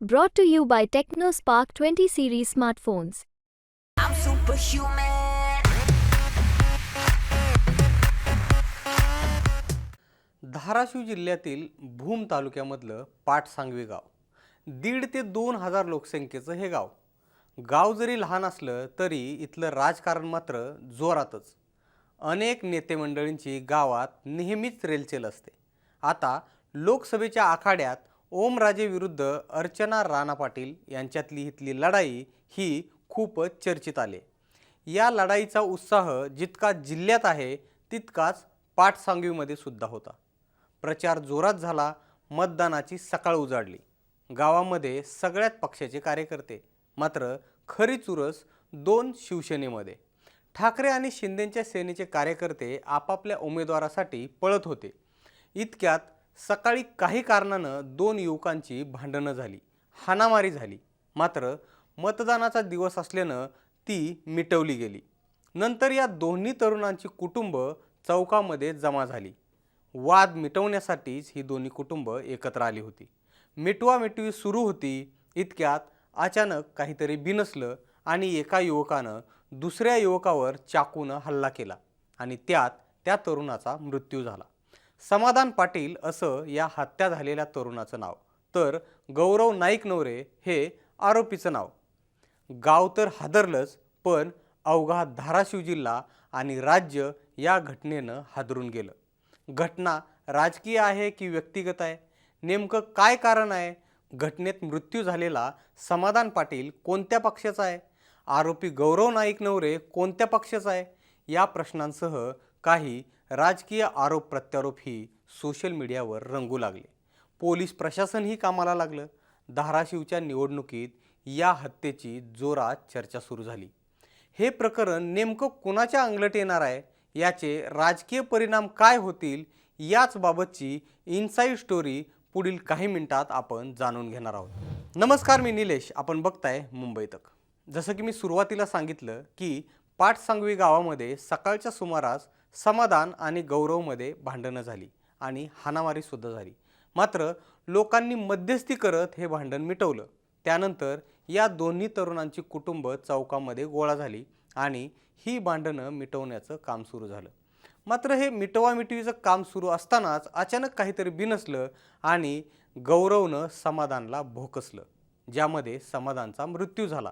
Brought to you by TechnoSpark 20 series smartphones. I'm superhuman. Dharashiv जिल्ह्यातील भूम तालुक्यामधलं पाटसांगवी गाव दीड ते दोन हजार लोकसंख्येचं हे गाव गाव जरी लहान असलं तरी इथलं राजकारण मात्र जोरातच अनेक नेते मंडळींची गावात नेहमीच रेलचेल असते आता लोकसभेच्या आखाड्यात ओमराजे विरुद्ध अर्चना राणा पाटील यांच्यातली इथली लढाई ही खूपच चर्चेत आली. या लढाईचा उत्साह जितका जिल्ह्यात आहे तितकाच पाठसांगवीमध्ये सुद्धा होता. प्रचार जोरात झाला मतदानाची सकाळ उजाडली. गावामध्ये सगळ्यात पक्षाचे कार्यकर्ते मात्र खरी चुरस दोन शिवसेनेमध्ये. ठाकरे आणि शिंदेच्या सेनेचे कार्यकर्ते आपापल्या उमेदवारासाठी पळत होते. इतक्यात सकाळी काही कारणानं दोन युवकांची भांडणं झाली हाणामारी झाली. मात्र मतदानाचा दिवस असल्यानं ती मिटवली गेली. नंतर या दोन्ही तरुणांची कुटुंब चौकामध्ये जमा झाली. वाद मिटवण्यासाठीच ही दोन्ही कुटुंब एकत्र आली होती. मिटवा मिटवी सुरू होती. इतक्यात अचानक काहीतरी बिनसलं आणि एका युवकानं दुसऱ्या युवकावर चाकूनं हल्ला केला आणि त्यात त्या तरुणाचा मृत्यू झाला. समाधान पाटील असं या हत्या झालेल्या तरुणाचं नाव. तर गौरव नाईक नवरे हे आरोपीचं नाव. गाव तर हादरलंच पण अवघा धाराशिव जिल्हा आणि राज्य या घटनेनं हादरून गेलं. घटना राजकीय आहे की व्यक्तिगत आहे? नेमकं काय कारण आहे? घटनेत मृत्यू झालेला समाधान पाटील कोणत्या पक्षाचा आहे? आरोपी गौरव नाईक नवरे कोणत्या पक्षाचा आहे? या प्रश्नांसह काही राजकीय आरोप प्रत्यारोप ही सोशल मीडियावर रंगू लागले. पोलीस प्रशासनही कामाला लागलं. धाराशिवच्या निवडणुकीत या हत्येची जोरात चर्चा सुरू झाली. हे प्रकरण नेमकं कुणाच्या अंगलट येणार आहे? याचे राजकीय परिणाम काय होतील? याच बाबतची इनसाईड स्टोरी पुढील काही मिनिटात आपण जाणून घेणार आहोत. नमस्कार मी निलेश. आपण बघताय मुंबई तक. जसं की मी सुरुवातीला सांगितलं की पाटसांगवी गावामध्ये सकाळच्या सुमारास समाधान आणि गौरवमध्ये भांडणं झाली आणि हाणामारीसुद्धा झाली. मात्र लोकांनी मध्यस्थी करत हे भांडण मिटवलं. त्यानंतर या दोन्ही तरुणांची कुटुंब चौकामध्ये गोळा झाली आणि ही भांडणं मिटवण्याचं काम सुरू झालं. मात्र हे मिटवामिटवीचं काम सुरू असतानाच अचानक काहीतरी बिनसलं आणि गौरवनं समाधानला भोकसलं ज्यामध्ये समाधानचा मृत्यू झाला.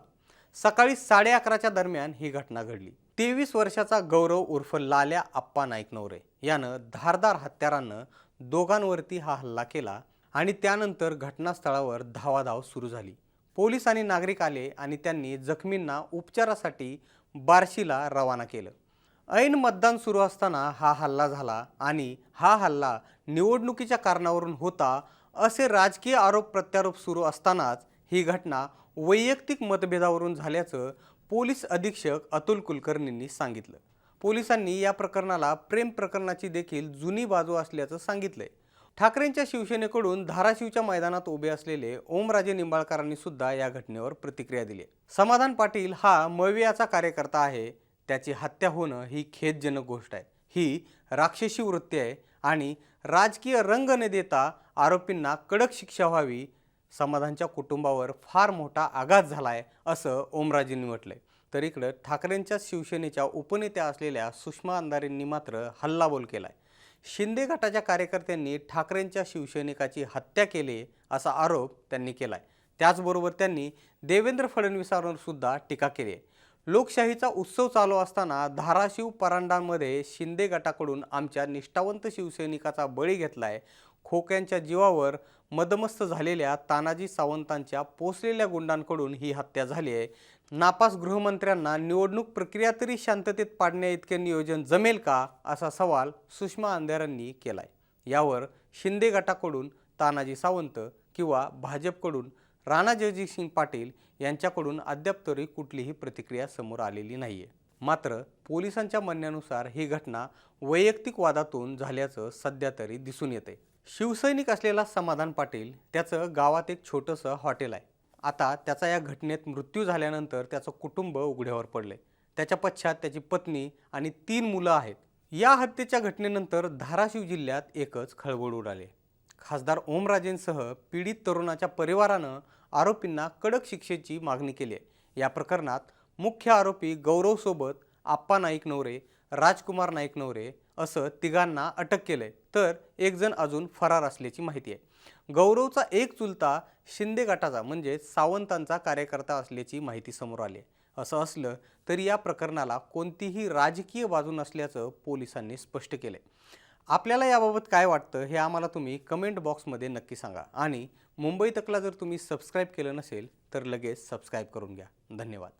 सकाळी साडे अकराच्या दरम्यान ही घटना घडली. तेवीस वर्षाचा गौरव उर्फ लाल्या आप्पा नाईक नवरे यानं धारदार हत्यारानं दोघांवरती हा हल्ला केला आणि त्यानंतर घटनास्थळावर धावाधाव सुरू झाली. पोलीस आणि नागरिक आले आणि त्यांनी जखमींना उपचारासाठी बार्शीला रवाना केलं. ऐन मतदान सुरू असताना हा हल्ला झाला आणि हा हल्ला निवडणुकीच्या कारणावरून होता असे राजकीय आरोप प्रत्यारोप सुरू असतानाच ही घटना वैयक्तिक मतभेदावरून झाल्याचं पोलीस अधीक्षक अतुल कुलकर्णींनी सांगितलं. पोलिसांनी या प्रकरणाला प्रेम प्रकरणाची देखील जुनी बाजू असल्याचं सांगितलंय. ठाकरेंच्या शिवसेनेकडून धाराशिवच्या मैदानात उभे असलेले ओमराजे निंबाळकरांनी सुद्धा या घटनेवर प्रतिक्रिया दिली. समाधान पाटील हा मवियाचा कार्यकर्ता आहे. त्याची हत्या होणं ही खेदजनक गोष्ट आहे. ही राक्षसी वृत्ती आहे आणि राजकीय रंग न देता आरोपींना कडक शिक्षा व्हावी समाधानच्या कुटुंबावर फार मोठा आघात झाला आहे असं ओमराजेंनी म्हटलंय. तर इकडं ठाकरेंच्या शिवसेनेच्या उपनेत्या असलेल्या सुषमा अंधारेंनी मात्र हल्लाबोल केलाय. शिंदे गटाच्या कार्यकर्त्यांनी ठाकरेंच्या शिवसैनिकाची हत्या केली असा आरोप त्यांनी केलाय. त्याचबरोबर त्यांनी देवेंद्र फडणवीसांवर सुद्धा टीका केली आहे. लोकशाहीचा उत्सव चालू असताना धाराशिव परांडांमध्ये शिंदे गटाकडून आमच्या निष्ठावंत शिवसैनिकाचा बळी घेतला आहे खोक्यांच्या जीवावर मदमस्त झालेल्या तानाजी सावंतांच्या पोचलेल्या गुंडांकडून ही हत्या झाली आहे. नापास गृहमंत्र्यांना निवडणूक प्रक्रिया तरी शांततेत पाडण्या इतके नियोजन जमेल का असा सवाल सुषमा अंधारांनी केलाय. यावर शिंदे गटाकडून तानाजी सावंत किंवा भाजपकडून राणा जगजितसिंग पाटील यांच्याकडून अद्याप तरी कुठलीही प्रतिक्रिया समोर आलेली नाही आहे मात्र पोलिसांच्या म्हणण्यानुसार ही घटना वैयक्तिक वादातून झाल्याचं सध्या तरी दिसून येते. शिवसैनिक असलेला समाधान पाटील त्याचं गावात एक छोटंसं हॉटेल आहे. आता त्याचा या घटनेत मृत्यू झाल्यानंतर त्याचं कुटुंब उघड्यावर पडले त्याच्या पश्चात त्याची पत्नी आणि तीन मुलं आहेत. या हत्येच्या घटनेनंतर धाराशिव जिल्ह्यात एकच खळबळ उडाले. खासदार ओमराजेंसह पीडित तरुणाच्या परिवारानं आरोपींना कडक शिक्षेची मागणी केली आहे. या प्रकरणात मुख्य आरोपी गौरवसोबत आप्पा नाईक नवरे राजकुमार नाईक नवरे असं तिघांना अटक केलंय. तर एकजण अजून फरार असल्याची माहिती आहे. गौरवचा एक चुलता शिंदे गटाचा म्हणजे सावंतांचा कार्यकर्ता असल्याची माहिती समोर आली आहे. असं असलं तरी या प्रकरणाला कोणतीही राजकीय बाजू नसल्याचं पोलिसांनी स्पष्ट केलंय. आपल्याला याबाबत काय वाटतं हे आम्हाला तुम्ही कमेंट बॉक्समध्ये नक्की सांगा. आणि मुंबई तकला जर तुम्ही सबस्क्राईब केलं नसेल तर लगेच सबस्क्राईब करून घ्या. धन्यवाद.